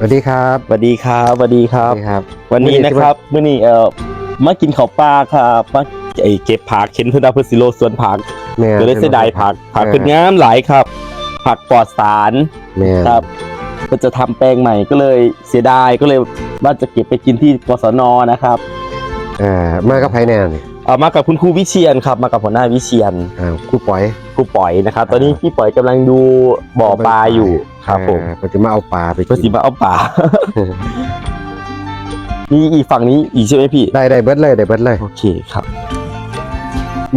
สวัสดีครับสวัสดีครับสวัสดีคสรับวัสดีครับ วันนี้นะครับมื้อนี้เอ่อมากินข้าวปลาครับมาไอเก็บผักเข็นเพื่อนเอาเพื่อสิโลสวนผักแม่เดี๋ยวได้เสียดายผักผักเป็นงามหลายครับ ผักปลอดสารแม่ครับก็จะทำแปลงใหม่ก็เลยเสียดายก็เลยว่าจะเก็บไปกินที่กศนนะครับอ่ามากับไผแน่นี่เอามากับคุณครูวิเชียนครับ มากับหัวหน้าวิเชียนอ่าครูปอย ครูปล่อยนะครับ ตอนนี้พี่ปล่อยกำลังดูบ่อปลาอยู่ครับผมอ่าเพิ่นจะมาเอาปลาไปเพื่อสิกินมาเอาปลานี่อีกฝั่งนี้อีกใช่ไหมพี่ ได้ได้เบิดเลยได้เบิดเลยโอเคครับ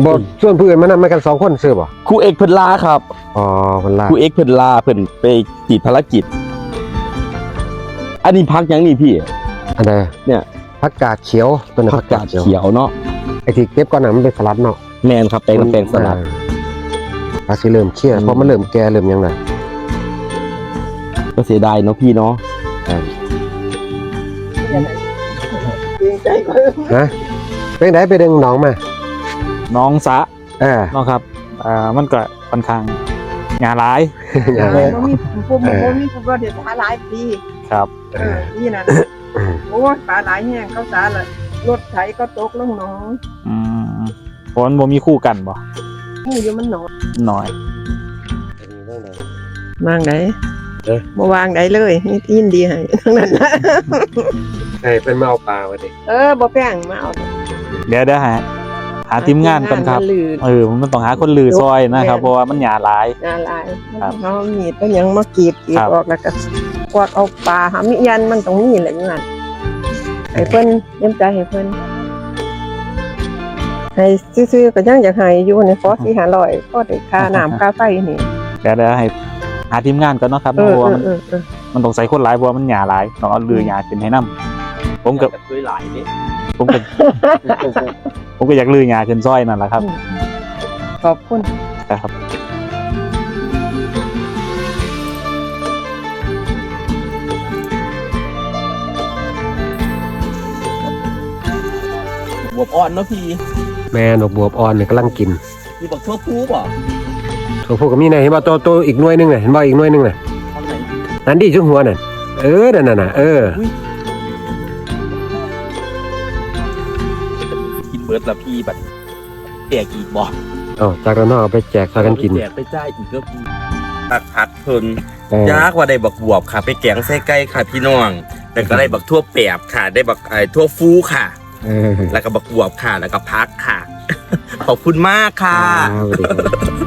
บ่ส่วนผู้อื่นมานำมากันสองคนซื้อบ่ครูเอกเพิ่นลาครับ อ๋อเพิ่นลาครูเอกเพิ่นลาเพิ่นไปติดภารกิจ อันนี้พักยังนี่พี่ อันใดเนี่ย ผักกาดเขียวตัวนี้ผักกาดเขียวเนาะไอ้ที่เก็บก่อนน่ะมันเป็นสลัดเนาะแมนครับแปลงน้ำแปลงสลัด อ่า ปลาสิเริ่มเครียดอืมเพราะมันเริ่มแก่เริ่มหยังน่ะก็เสียดายเนาะพี่เนาะฮะเป็นไดไปดึงหน้องมาน้องสะเออเนาะครับอ่ามันก็ค่อนข้างงานร้าย อย่าเออบ่มีผู้บ่มีผู้บ่ได้ปลาหลายปีครับ เออนี่นั่นโอ้ยปลาหลายแห้งเขาสาละรถไถก็ตกลงหนองอืมเพราะมันบ่มีคู่กันบ่ หูอยู่มันหนองหน่อยวางไหนเอ๊ะบ่วางไหนเลยนี่ยินดีให้ทั้งนั้นนะไอ้เป็นมาเอาปลาไว้ดิเออบ่แป้งมาเอาเดี๋ยวเดี๋ยวหาหาทีมงานกันครับมาลือเออมันต้องหาคนลือซอยนะครับ เพราะว่ามันหยาหลายงานหลายครับเฮามีดก็ยังมากรีดกรีดครับ ออกแล้วก็กวาดเอาปลาหามิยันมันต้องมีแหละอยู่นั่นให้เพิ่นเยี่ยมใจให้เพิ่น ให้ซื่อๆก็ยังอยากให้อยู่ในฟอสสี่ห้าร้อยก็ได้ค่าน้ำค่าไฟนี่เดี๋ยวเดี๋ยวให้หาทีมงานก่อนเนาะครับเอเพอราะว่าเอมัอนเออเออมันต้องใส่คนหลายเพราะว่ามันหยาหลายต้องเอาลือหยาขึ้นให้นํผมกับเคยหลายนี่ผมกับผมก็อยากลือหยาขึ้นซอยนั่นแหละครับ ขอบคุณนะครับบวบอ่อนเนาะพี่ แม่นกบวบอ่อนนี่กำลังกินมีบอกทั่วพูบ่ตัวพวกก็มีไหนเห็นบ่ตัวตัวอีกหน่วยหนึงน่ะเห็นบ่อีกหน่วยหนึงน่ะทำไหนนั่นดิชุงหัวน่ะเออนั่นน่ะน่ะเออกินเบิร์ดละพี่บัดแจกอีกบ่เอาจากนั้นเอาไปแจกพากันกินแจกไปจ่ายอีกก็พี่ตักผัดเพิ่นเออยากว่าได้บักบวบค่ะ ไปแกงไส้ไก่ค่ะพี่น้องแล้วก็ได้บักทั่วแปบค่ะ ได้บักไอ้ทั่วฟูค่ะ เออแล้วก็บักบวบค่ะ แล้วก็พักค่ะ ขอบคุณมากค่ะอ่าสวัสดีครับ